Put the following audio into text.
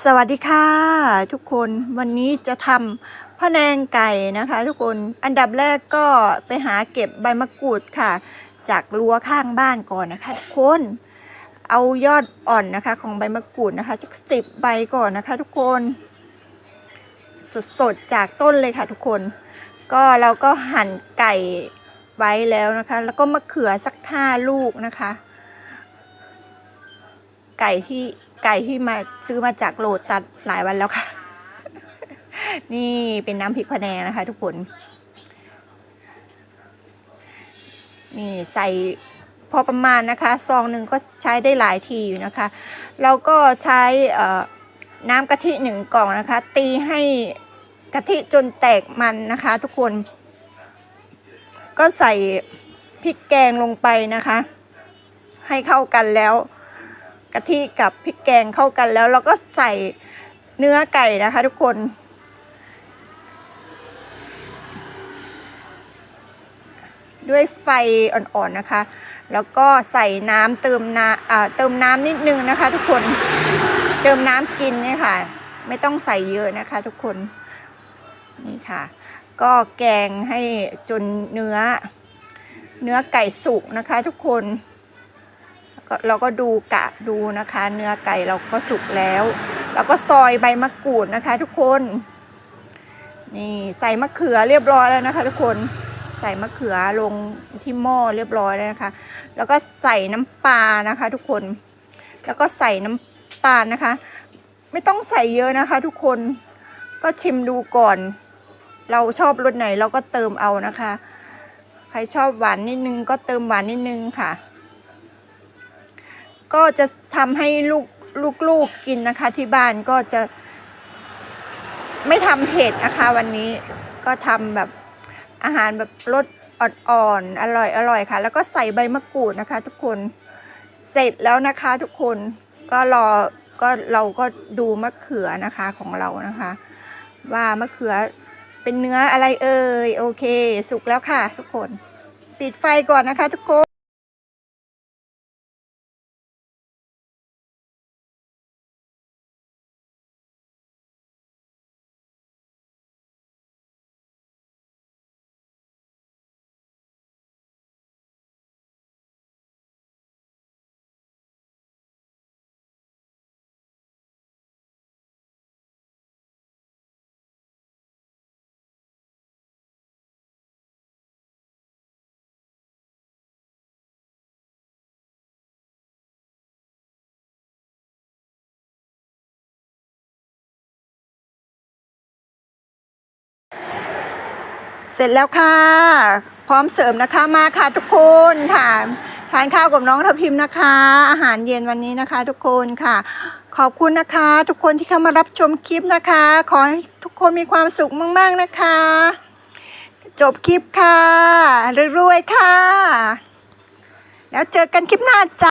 สวัสดีค่ะ ทุกคนวันนี้จะทำพะแนงไก่นะคะ ทุกคนอันดับแรกก็ไปหาเก็บใบมะกรูดค่ะ จากรั้วข้างบ้านก่อนนะคะทุกคนเอายอดอ่อนนะคะของใบมะกรูดนะคะจักสิบใบก่อนนะคะ ทุกคน สดๆจากต้นเลยค่ะ ทุกคน ก็เราก็หั่นไก่ไว้แล้วนะคะ แล้วก็มะเขือสักห้าลูกนะคะ ไก่ที่ ไก่ที่มาซื้อมาจากโลตัดหลายวันแล้วค่ะ นี่เป็นน้ำพริกพะแนงนะคะ ทุกคน นี่ใส่พอประมาณนะคะซองหนึ่งก็ใช้ได้หลายทีอยู่นะคะ เราก็ใช้น้ำกะทิหนึ่งกล่องนะคะ ตีให้กะทิจนแตกมันนะคะ ทุกคน ก็ใส่พริกแกงลงไปนะคะ ให้เข้ากันแล้ว กะทิกับพริกแกงเข้ากันแล้วเราก็ใส่เนื้อไก่นะคะ ทุกคน ด้วยไฟอ่อนๆนะคะ แล้วก็ใส่น้ำเติมน้ำอ่าเติมน้ำนิดนึงนะคะ ทุกคนเติมน้ำกินเนี่ยค่ะ ไม่ต้องใส่เยอะนะคะ ทุกคนนี่ค่ะ ก็แกงให้จนเนื้อ เนื้อไก่สุกนะคะ ทุกคน เราก็ดูกะดูนะคะ เนื้อไก่เราก็สุกแล้วเราก็ซอยใบมะกรูดนะคะ ทุกคน นี่ใส่มะเขือเรียบร้อยแล้วนะคะ ทุกคนใส่มะเขือลงที่หม้อเรียบร้อยแล้วนะคะ แล้วก็ใส่น้ำปลานะคะ ทุกคน แล้วก็ใส่น้ำตาลนะคะ ไม่ต้องใส่เยอะนะคะ ทุกคนก็ชิมดูก่อน เราชอบรสไหนเราก็เติมเอานะคะ ใครชอบหวานนิดนึงก็เติมหวานนิดนึงค่ะ ก็จะทำให้ลูกลูกๆกินนะคะที่บ้านก็จะ ไม่ทำเผ็ดนะคะวันนี้ก็ทำแบบอาหารแบบรสอ่อนๆอร่อยอร่อยค่ะ แล้วก็ใส่ใบมะกรูดนะคะ ทุกคนเสร็จแล้วนะคะ ทุกคนก็รอก็เราก็ดูมะเขือนะคะของเรานะคะ ว่ามะเขือเป็นเนื้ออะไรเอ่ยโอเค สุกแล้วค่ะ ทุกคน ปิดไฟก่อนนะคะ ทุกคน ร็จแล้วค่ะ พร้อมเสริมนะคะมาค่ะทุกคนค่ะทานข้าวกับน้องทัพพิมพ์นะคะ อาหารเย็นวันนี้นะคะ ทุกคนค่ะ ขอบคุณนะคะ ทุกคนที่เข้ามารับชมคลิปนะคะ ขอให้ทุกคนมีความสุขมาก ๆนะคะ จบคลิปค่ะรวยๆค่ะ แล้วเจอกันคลิปหน้าจ้า